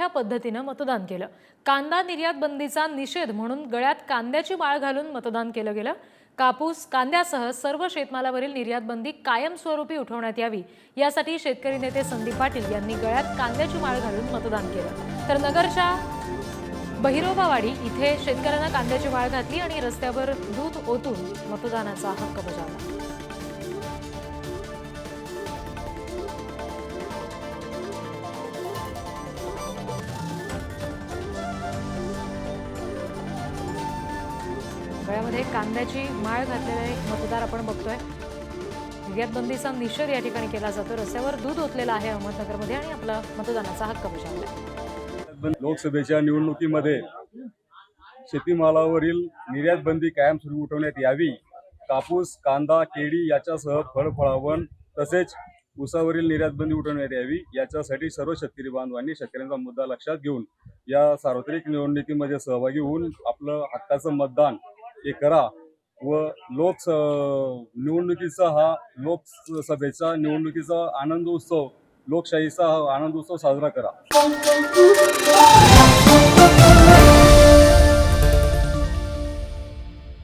अनोख्या पद्धतीनं मतदान केलं. कांदा निर्यात बंदीचा निषेध म्हणून गळ्यात कांद्याची माळ घालून मतदान केलं गेलं. कापूस कांद्यासह सर्व शेतमालावरील निर्यात बंदी कायमस्वरूपी उठवण्यात यावी यासाठी शेतकरी नेते संदीप पाटील यांनी गळ्यात कांद्याची माळ घालून मतदान केलं. तर नगरच्या बहिरोबावाडी इथे शेतकऱ्यांना कांद्याची माळ घातली आणि रस्त्यावर दूध ओतून मतदानाचा हक्क बजावला. गळ्यामध्ये कांद्याची माळ घातलेले मतदार आपण बघतोय. निर्यात बंदीचा निषेध या ठिकाणी केला जातो. रस्त्यावर दूध ओतलेलं आहे अहमदनगरमध्ये आणि आपला मतदानाचा हक्क बजावला लोकसभेच्या निवडणुकीमध्ये शेतीमालावरील निर्यात बंदी सुरू उठवण्यात यावी. कापूस कांदा केळी याच्यासह फळफळावण तसेच ऊसावरील निर्यात बंदी उठवण्यात यावी. याच्यासाठी सर्व शेतकरी बांधवांनी शेतकऱ्यांचा मुद्दा लक्षात घेऊन या सार्वत्रिक निवडणुकीमध्ये सहभागी होऊन आपलं हक्काचं मतदान हे करा व लोक निवडणुकीचा हा लोकसभेचा निवडणुकीचा आनंद उत्सव लोकशाहीचा हा आनंद उत्सव साजरा करा.